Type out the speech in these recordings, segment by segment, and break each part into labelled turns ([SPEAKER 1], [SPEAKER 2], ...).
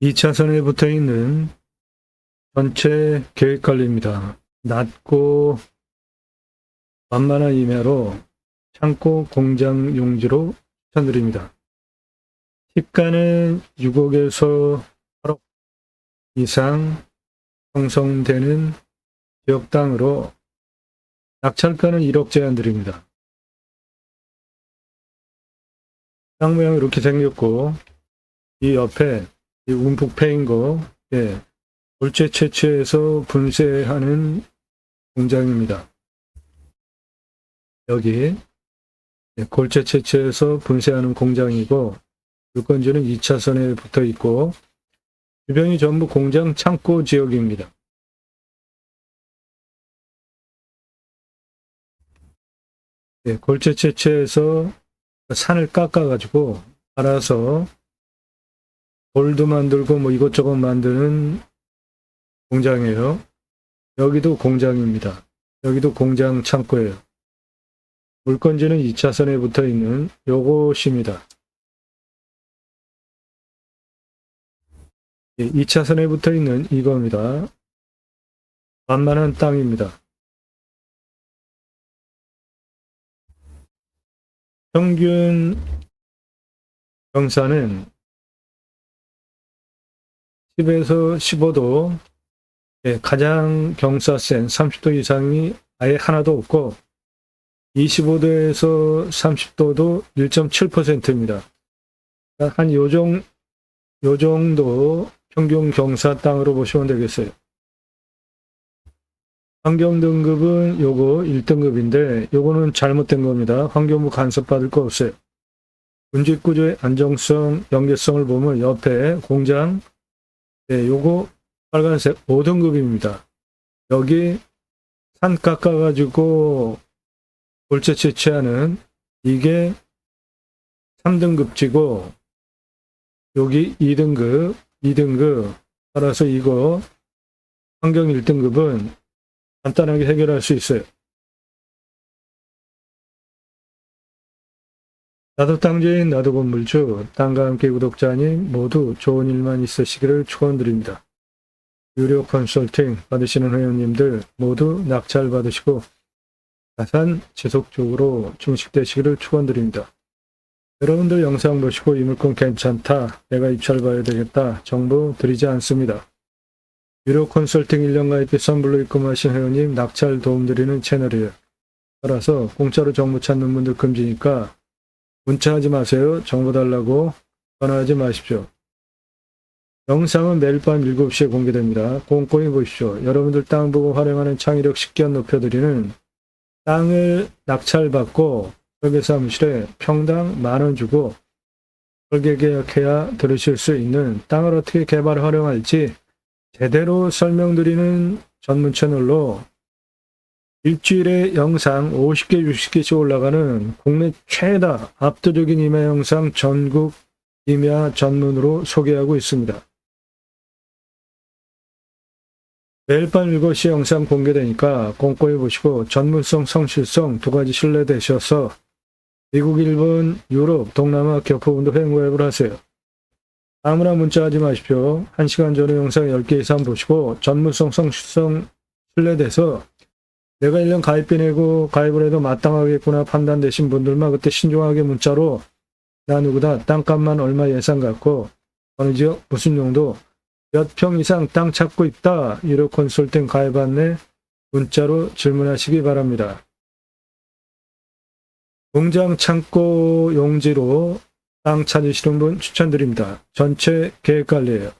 [SPEAKER 1] 2차선에 붙어 있는 전체 계획 관리입니다. 낮고 만만한 임야로 창고 공장 용지로 추천드립니다. 시가는 6억에서 8억 이상 형성되는 지역 땅으로 낙찰가는 1억 제한 드립니다. 땅 모양이 이렇게 생겼고 이 옆에 이 움푹 패인 거 예, 골재 채취해서 분쇄하는 공장입니다. 여기 예, 골재 채취해서 분쇄하는 공장이고 물건지는 2차선에 붙어 있고 주변이 전부 공장 창고 지역입니다. 예, 골재 채취해서 산을 깎아가지고 알아서 돌도 만들고 뭐 이것저것 만드는 공장이에요. 여기도 공장입니다. 여기도 공장 창고예요. 물건지는 2차선에 붙어 있는 요것입니다. 2차선에 붙어 있는 이겁니다. 만만한 땅입니다. 평균 경사는 10에서 15도, 예, 가장 경사 센 30도 이상이 아예 하나도 없고, 25도에서 30도도 1.7%입니다. 한 요정, 요 정도 평균 경사 땅으로 보시면 되겠어요. 환경 등급은 요거 1등급인데 요거는 잘못된 겁니다. 환경부 간섭 받을 거 없어요. 군집 구조의 안정성, 연계성을 보면 옆에 공장 네, 요거 빨간색 5등급입니다. 여기 산 깎아가지고 골재 채취하는 이게 3등급지고 여기 2등급, 2등급 따라서 이거 환경 1등급은 간단하게 해결할 수 있어요. 나도 땅주인 나도 건물주 땅과 함께 구독자님 모두 좋은 일만 있으시기를 축원드립니다. 유료 컨설팅 받으시는 회원님들 모두 낙찰 받으시고 자산 지속적으로 증식되시기를 축원드립니다. 여러분들 영상 보시고 이 물건 괜찮다, 내가 입찰 봐야 되겠다 정보 드리지 않습니다. 유료 컨설팅 1년 가입비 선불로 입금하신 회원님 낙찰 도움드리는 채널이에요. 따라서 공짜로 정보 찾는 분들 금지니까 문자하지 마세요. 정보 달라고 전화하지 마십시오. 영상은 매일 밤 7시에 공개됩니다. 꼼꼼히 보십시오. 여러분들 땅 보고 활용하는 창의력 식견 높여드리는 땅을 낙찰받고 설계사무실에 평당 만 원 주고 설계 계약해야 들으실 수 있는 땅을 어떻게 개발 활용할지 제대로 설명드리는 전문 채널로 일주일에 영상 50개, 60개씩 올라가는 국내 최다 압도적인 임야 영상 전국 임야 전문으로 소개하고 있습니다. 매일 밤 7시 영상 공개되니까 꼼꼼히 보시고 전문성, 성실성 두 가지 신뢰되셔서 미국, 일본, 유럽, 동남아 교포분도 횡구앱을 하세요. 아무나 문자하지 마십시오. 1시간 전에 영상 10개 이상 보시고 전문성, 성실성 신뢰돼서 내가 1년 가입비 내고 가입을 해도 마땅하겠구나 판단되신 분들만 그때 신중하게 문자로 나 누구다 땅값만 얼마 예상 갖고 어느 지역 무슨 용도 몇 평 이상 땅 찾고 있다 유료 컨설팅 가입 안내 문자로 질문하시기 바랍니다. 공장 창고 용지로 땅 찾으시는 분 추천드립니다. 전체 계획 관리예요.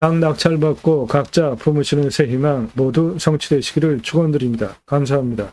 [SPEAKER 1] 땅 낙찰받고 각자 품으시는 새 희망 모두 성취되시기를 축원드립니다. 감사합니다.